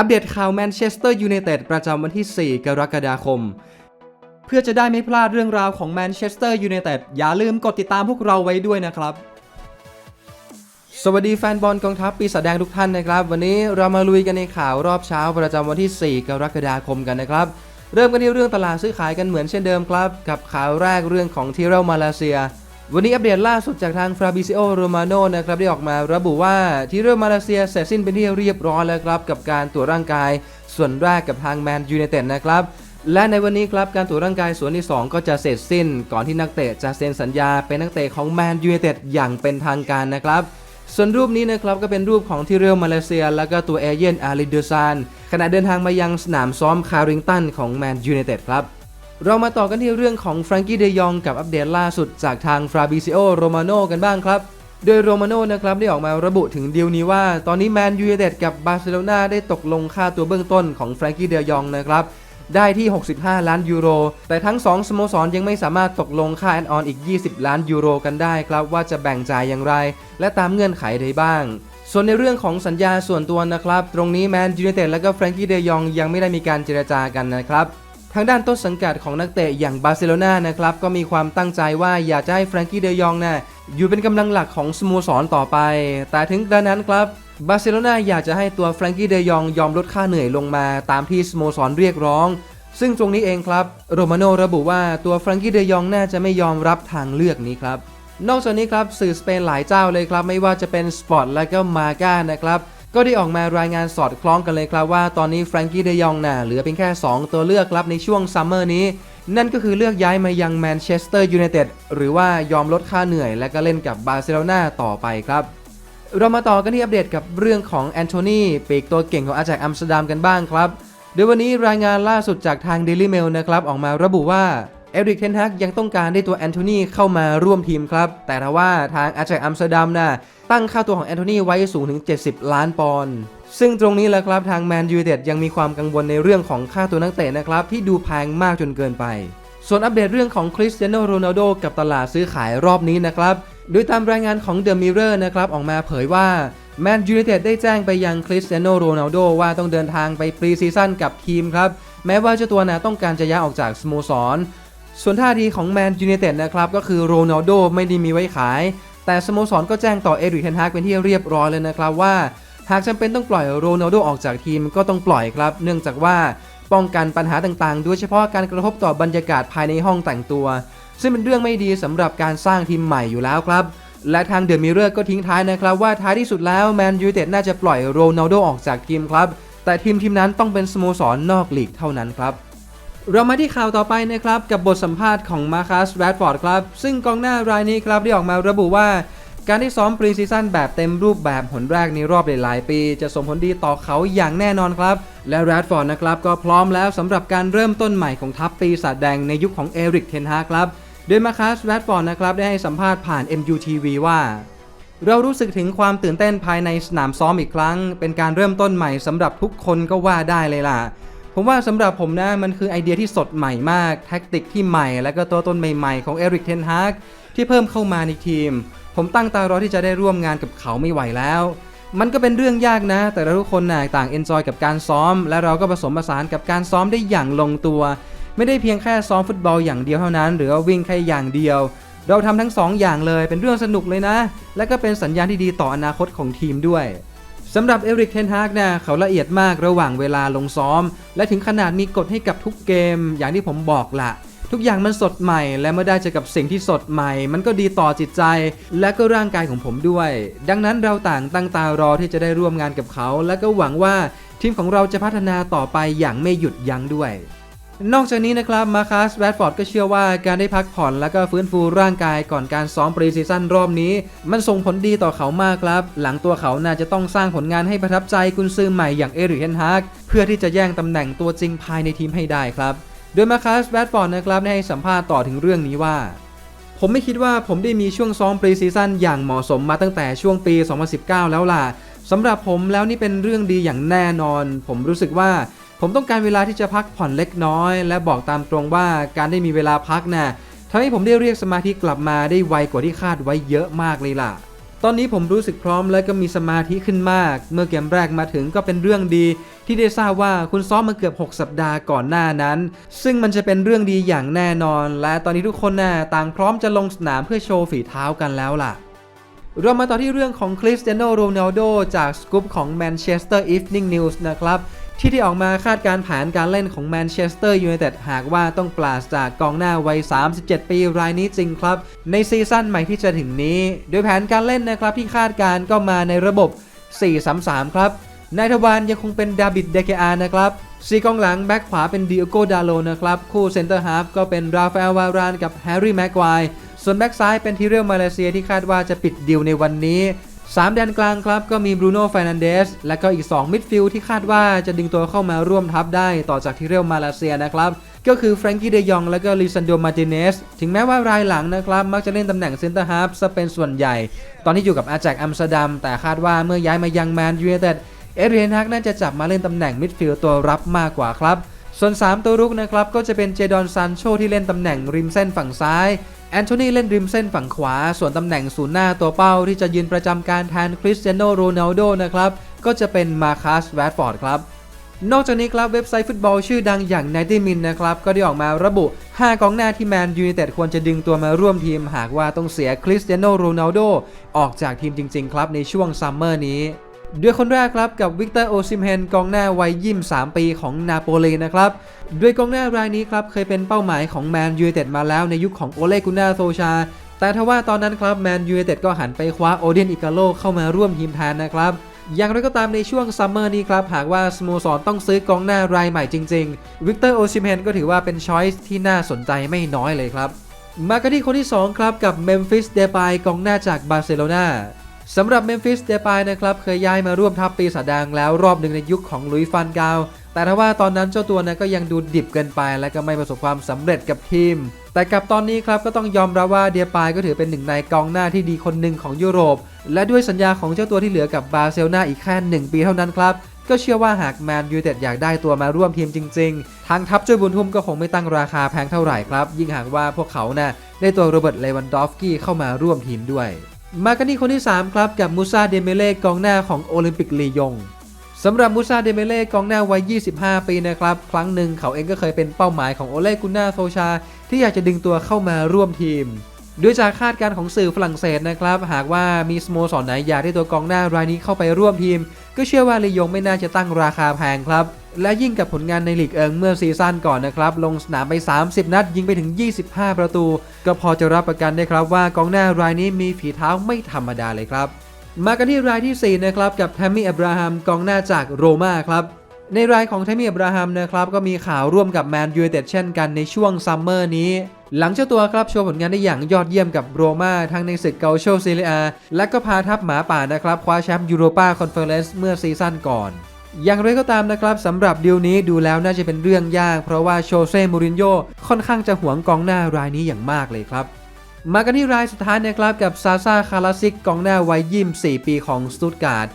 อัปเดตข่าวแมนเชสเตอร์ยูไนเต็ดประจำวันที่ 4 กรกฎาคม เพื่อจะได้ไม่พลาดเรื่องราวของแมนเชสเตอร์ยูไนเต็ดอย่าลืมกดติดตามพวกเราไว้ด้วยนะครับ สวัสดีแฟนบอลกองทัพปีศาจแดงทุกท่านนะครับ วันนี้เรามาลุยกันในข่าวรอบเช้าประจำวันที่ 4 กรกฎาคมกันนะครับ เริ่มกันที่เรื่องตลาดซื้อขายกันเหมือนเช่นเดิมครับ กับข่าวแรกเรื่องของทีเรลมาเลเซีย วันนี้อัปเดตล่าสุดจากทางฟราบิซิโอโรมาโนนะครับได้ออกมาระบุว่าทีเรลมาเลเซียเสร็จสิ้นเป็นที่เรียบร้อยแล้วครับกับการตรวจร่างกายส่วนแรกกับทางแมนยูไนเต็ดนะครับและในวันนี้ครับการตรวจร่างกายส่วนที่ 2 ก็จะเสร็จสิ้น ก่อนที่นักเตะจะเซ็นสัญญาเป็นนักเตะของแมนยูไนเต็ดอย่างเป็นทางการนะครับส่วนรูปนี้นะครับก็เป็นรูปของที่เรียลมาเลเซีย แล้วก็ตัวเอเย่นอาริเดซานขณะเดินทางมายังสนามซ้อมคาริงตันของแมนยูไนเต็ดครับ เรามาต่อกันที่เรื่องของแฟรงกี้เดยองกับอัปเดตล่าสุดจากทางฟราบิซิโอโรมาโนกันบ้างครับ โดยโรมาโนนะครับได้ออกมาระบุถึงดีลนี้ว่า ตอนนี้แมนยูไนเต็ดกับบาร์เซโลนาได้ตกลงค่าตัวเบื้องต้นของแฟรงกี้เดยองนะครับได้ที่ 65 ล้านยูโร แต่ทั้ง 2 สโมสรยังไม่สามารถตกลงค่าแอนออนอีก 20 ล้านยูโรกันได้ครับ ว่าจะแบ่งจ่ายอย่างไร และตามเงื่อนไขใดบ้าง ส่วนในเรื่องของสัญญาส่วนตัวนะครับ ตรงนี้แมนยูไนเต็ดและก็แฟรงกี้เดยองยังไม่ได้มีการเจรจากันนะครับ ทางด้านต้นสังกัดของนักเตะอย่างบาร์เซโลนานะครับก็มีความตั้งใจว่าอยากจะให้แฟรงกี้เดยองนะ่ะอยู่เป็นกำลังหลักของสโมสรต่อไป แต่ถึงกระนั้นครับบาร์เซโลนาอยากจะให้ตัวแฟรงกี้เดยองยอมลดค่าเหนื่อยลงมาตามที่สโมสรเรียกร้อง ซึ่งตรงนี้เองครับโรมาโนระบุว่าตัวแฟรงกี้เดยองน่าจะไม่ยอมรับทางเลือกนี้ครับนอกจากนี้ครับสื่อสเปนหลายเจ้าเลยครับไม่ว่าจะเป็นสปอร์ตและก็มาก้านะครับ ก็ได้ออกมารายงานสอดคล้องกันเลยครับว่าตอนนี้แฟรงกี้เดยองน่ะเหลือเพียงแค่ 2 ตัวเลือกครับในช่วงซัมเมอร์นี้ นั่นก็คือเลือกย้ายมายังแมนเชสเตอร์ยูไนเต็ดหรือว่ายอมลดค่าเหนื่อย และก็เล่นกับบาร์เซโลนาต่อไปครับเรามาต่อกันที่อัปเดตกับเรื่องของแอนโทนีปีกตัวเก่งของอาจากอัมสเตอร์ดัมกันบ้างครับโดยวันนี้รายงานล่าสุดจากทาง Daily Mail นะครับออกมาระบุว่า เอริกเทนฮักยังต้องการได้ตัวแอนโทนีเข้ามาร่วมทีมครับ แต่ทว่าทางอาจากอัมสเตอร์ดัมน่ะตั้งค่าตัวของแอนโทนีไว้สูงถึง 70 ล้านปอนด์ซึ่งตรงนี้แหละครับทางแมนยูเต็ดยังมีความกังวลในเรื่องของค่าตัวนักเตะนะครับที่ดูแพงมากจนเกินไป ส่วนอัปเดตเรื่องของคริสเตียโนโรนัลโดกับตลาดซื้อขายรอบนี้นะครับโดยตามรายงานของ The Mirror นะครับออกมาเผยว่าแมนยูเต็ดได้แจ้งไปยังคริสเตียโนโรนัลโดว่าต้องเดินทางไปปรีซีซั่นกับทีมครับแม้ว่าเจ้าตัวนะต้องการจะย้ายออกจากสโมสร ส่วนท่าทีของแมนยูไนเต็ดนะครับก็คือโรนัลโดไม่ได้มีไว้ขาย แต่สโมสรก็แจ้งต่อเอริกเทนฮากเป็นที่เรียบร้อยเลยนะครับว่า หากจำเป็นต้องปล่อยโรนัลโดออกจากทีมก็ต้องปล่อยครับ เนื่องจากว่าป้องกันปัญหาต่างๆ โดยเฉพาะการกระทบต่อบรรยากาศภายในห้องแต่งตัว ซึ่งเป็นเรื่องไม่ดีสำหรับการสร้างทีมใหม่อยู่แล้วครับ และทางเดอะมิเรอร์ก็ทิ้งท้ายนะครับว่าท้ายที่สุดแล้วแมนยูไนเต็ดน่าจะปล่อยโรนัลโดออกจากทีมครับ แต่ทีมทีมนั้นต้องเป็นสโมสรนอกลีกเท่านั้นครับ เรามาที่ข่าวต่อไปนะครับ กับบทสัมภาษณ์ของมาคัสแรดฟอร์ดครับ ซึ่งกองหน้ารายนี้ครับได้ออกมาระบุว่า การที่ซ้อมปรีซีซั่นแบบเต็มรูปแบบหนแรกในรอบหลายๆปี จะส่งผลดีต่อเขาอย่างแน่นอนครับ และแรดฟอร์ดนะครับก็พร้อมแล้วสำหรับการเริ่มต้นใหม่ของทัพปีศาจแดงในยุคของเอริกเทนฮาครับโดยมาคัสแรดฟอร์ดนะครับได้ให้สัมภาษณ์ผ่าน MUTV ว่าเรารู้สึกถึงความตื่นเต้นภายในสนามซ้อมอีกครั้ง เป็นการเริ่มต้นใหม่สำหรับทุกคนก็ว่าได้เลยล่ะ ผมว่าสำหรับผมนะมันคือไอเดียที่สดใหม่มากแท็กติกที่ใหม่ และก็ตัวตนใหม่ๆของเอริกเทนฮากที่เพิ่มเข้ามาในทีม ผมตั้งตารอที่จะได้ร่วมงานกับเขาไม่ไหวแล้วมันก็เป็นเรื่องยากนะ แต่เราทุกคนน่ะต่างเอนจอยกับการซ้อม และเราก็ผสมผสานกับการซ้อมได้อย่างลงตัว ไม่ได้เพียงแค่ซ้อมฟุตบอลอย่างเดียวเท่านั้น หรือว่าวิ่งแค่อย่างเดียว เราทำทั้งสองอย่างเลยเป็นเรื่องสนุกเลยนะ และก็เป็นสัญญาณที่ดีต่ออนาคตของทีมด้วย สำหรับเอริกเทนฮากนะเขาละเอียดมากระหว่างเวลาลงซ้อม และถึงขนาดมีกฎให้กับทุกเกม อย่างที่ผมบอกละทุกอย่างมันสดใหม่ และเมื่อได้เจอกับสิ่งที่สดใหม่ มันก็ดีต่อจิตใจ และก็ร่างกายของผมด้วย ดังนั้นเราต่างตั้งตารอที่จะได้ร่วมงานกับเขา และก็หวังว่าทีมของเราจะพัฒนาต่อไปอย่างไม่หยุดยั้งด้วย นอกจากนี้นะครับมาคัสแรดฟอร์ดก็เชื่อว่าการได้พักผ่อนและก็ฟื้นฟูร่างกายก่อนการซ้อมปรีซีซั่นรอบนี้ มันส่งผลดีต่อเขามากครับ หลังตัวเขาน่าจะต้องสร้างผลงานให้ประทับใจกุนซือใหม่อย่างเอริกเฮนฮากเพื่อที่จะแย่งตำแหน่งตัวจริงภายในทีมให้ได้ครับ โดยมาคัสแรดฟอร์ดนะครับได้ให้สัมภาษณ์ต่อถึงเรื่องนี้ว่าผมไม่คิดว่าผมได้มีช่วงซ้อมปรีซีซั่นอย่างเหมาะสมมาตั้งแต่ช่วงปี 2019 แล้วล่ะสำหรับผมแล้วนี่เป็นเรื่องดีอย่างแน่นอน ผมรู้สึกว่า ผมต้องการเวลาที่จะพักผ่อนเล็กน้อย และบอกตามตรงว่าการได้มีเวลาพักนะ่ะทำให้ผมได้เรียกสมาธิกลับมาได้ไวกว่าที่คาดไว้เยอะมากเลยล่ะ ตอนนี้ผมรู้สึกพร้อมและก็มีสมาธิขึ้นมาก เมื่อเกมแรกมาถึงก็เป็นเรื่องดี ที่ได้ทราบว่าคุณซ้อมมาเกือบ 6 สัปดาห์ก่อนหน้านั้น ซึ่งมันจะเป็นเรื่องดีอย่างแน่นอน และตอนนี้ทุกคนน่ะต่างพร้อมจะลงสนามเพื่อโชว์ฝีเท้ากันแล้วล่ะเรามาต่อที่เรื่องของคริสเตียโนโรนัลโดจากสกู๊ปของ Manchester Evening News นะครับ ที่ได้ออกมาคาดการแผนการเล่นของแมนเชสเตอร์ยูไนเต็ดหากว่าต้องปราศจากกองหน้าวัย 37 ปีรายนี้จริงครับ ในซีซั่นใหม่ที่จะถึงนี้ โดยแผนการเล่นนะครับที่คาดการก็มาในระบบ 4-3-3 ครับนายทวารยังคงเป็นดาบิดเดเคอานะครับซีกองหลังแบ็กขวาเป็นดิโอโกดาโลนะครับ คู่เซนเตอร์ฮาฟก็เป็นราฟาเอลวารานกับแฮร์รี่แม็กควส่วนแบ็กซ้ายเป็นทีเรียลมาเลเซียที่คาดว่าจะปิดดิวในวันนี้ 3 แดนกลางครับก็มีบรูโน่ฟ r นันเดสและก็อีก 2 มิดฟิลด์ที่คาดว่าจะดึงตัวเข้ามาร่วมทัพได้ต่อจากทีเรียลมาเลเซียนะครับก็คือแฟรงกี้เดยองและก็ลิซันโดมาติเนสถึงแม้ว่ารายหลังนะครับ มักจะเล่นตำแหน่งเซนเตอร์ฮาฟซะเป็นส่วนใหญ่ ตอนที่อยู่กับอาแจกอัมสเตอร์ดัม แต่คาดว่าเมื่อย้ายมายังแมนยูไนเต็ดเอเรียนฮักน่าจะจับมาเล่นตำแหน่งมิดฟิลด์ตัวรับมากกว่าครับ ส่วน 3 ตัวรุกนะครับ ก็จะเป็นเจดอนซานโชที่เล่นตำแหน่งริมเส้นฝั่งซ้าย แอนโทนีเล่นริมเส้นฝั่งขวา ส่วนตำแหน่งศูนย์หน้าตัวเป้าที่จะยืนประจำการแทนคริสเตียโนโรนัลโดนะครับ ก็จะเป็นมาคัสแวดฟอร์ดครับนอกจากนี้ครับเว็บไซต์ฟุตบอลชื่อดังอย่าง90 Min นะครับ ก็ได้ออกมาระบุ 5 กองหน้าที่แมนยูไนเต็ดควรจะดึงตัวมาร่วมทีมหากว่าต้องเสียคริสเตียโนโรนัลโดออกจากทีมจริง ๆ ครับในช่วงซัมเมอร์นี้ ด้วยคนแรกครับกับวิกเตอร์โอซิมเฮนกองหน้าวัยยี่มปีของนาโปลีนะครับด้วยกองหน้ารายนี้ครับเคยเป็นเป้าหมายของแมนยูเต็ดมาแล้วในยุคของโอเลกุน่าโซชา แต่ทว่าตอนนั้นครับแมนยูเต็ดก็หันไปคว้าโอเดียนอิกาโลเข้ามาร่วมทีมแทนนะครับอย่างไรก็ตามในช่วงซัมเมอร์นี้ครับ หากว่าสโมสรต้องซื้อกองหน้ารายใหม่จริงๆ วิกเตอร์โอซิมเฮนก็ถือว่าเป็นช้อยส์ที่น่าสนใจไม่น้อยเลยครับ มากันที่คนที่ 2 ครับกับเมมฟิสเดปายกองหน้าจากบาร์เซโลนา สำหรับเมมฟิสเดปายนะครับเคยย้ายมาร่วมทัพปีศาจแดงแล้วรอบหนึ่งในยุคของลุยฟันกาว แต่ถ้าว่าตอนนั้นเจ้าตัวนะก็ยังดูดิบเกินไป และก็ไม่ประสบความสำเร็จกับทีม แต่กับตอนนี้ครับก็ต้องยอมรับว่าเดียปายก็ถือเป็นหนึ่งในกองหน้าที่ดีคนหนึ่งของยุโรป และด้วยสัญญาของเจ้าตัวที่เหลือกับบาร์เซโลนาอีกแค่หนึ่งปีเท่านั้นครับก็เชื่อว่าหากแมนยูเต็ดอยากได้ตัวมาร่วมทีมจริง ๆ ทางทัพช่วยบุญทุ่มก็คงไม่ตั้งราคาแพงเท่าไหร่ครับ ยิ่งหากว่าพวกเขานะ่ะได้ตัวโรเบิร์ตเลวันดอฟกี้เข้ามาร่วมทีมด้วย มากันที่คนที่ 3 ครับกับมูซาเดเมเล่กองหน้าของโอลิมปิกลียงสำหรับมูซาเดเมเล่กองหน้าวัย 25 ปีนะครับ ครั้งหนึ่งเขาเองก็เคยเป็นเป้าหมายของโอเลกุน่าโซชา ที่อยากจะดึงตัวเข้ามาร่วมทีมด้วยจากคาดการณ์ของสื่อฝรั่งเศสนะครับ หากว่ามีสโมสรไหนอยากได้ตัวกองหน้ารายนี้เข้าไปร่วมทีม ก็เชื่อว่าลียงไม่น่าจะตั้งราคาแพงครับ และยิ่งกับผลงานในลีกเอิงเมื่อซีซั่นก่อนนะครับ ลงสนามไป 30 นัด ยิงไปถึง 25 ประตู ก็พอจะรับประกันได้ครับว่ากองหน้ารายนี้มีฝีเท้าไม่ธรรมดาเลยครับ มากันที่รายที่ 4 นะครับ กับแทมมี่อับราฮัมกองหน้าจากโรม่าครับ ในรายของแทมมี่อับราฮัมนะครับ ก็มีข่าวร่วมกับแมนยูไนเต็ดเช่นกันในช่วงซัมเมอร์นี้หลังเจ้าตัวครับโชว์ผลงานได้อย่างยอดเยี่ยมกับโรม่าทั้งในศึกเกาโชซีเรียและก็พาทัพหมาป่านะครับ คว้าแชมป์ยูโรปาคอนเฟอเรนซ์เมื่อซีซั่นก่อน อย่างไรก็ตามนะครับสำหรับดีลนี้ดูแล้วน่าจะเป็นเรื่องยาก เพราะว่าโชเซ่มูรินโญ่ค่อนข้างจะหวงกองหน้ารายนี้อย่างมากเลยครับ มากันที่รายสุดท้ายนะครับกับซาซาคาราซิกกองหน้าวัยยิม4ปีของสตุตการ์ด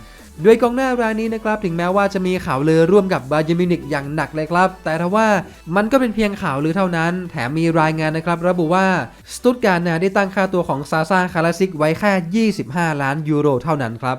ด้วยกองหน้ารายนี้นะครับถึงแม้ว่าจะมีข่าวลือร่วมกับบาเยมินิกอย่างหนักเลยครับ แต่ทว่ามันก็เป็นเพียงข่าวลือเท่านั้น แถมมีรายงานนะครับ ระบุว่าสตุตการ์ดนะได้ตั้งค่าตัวของซาซาคาราซิกไว้แค่ 25 ล้านยูโรเท่านั้นครับ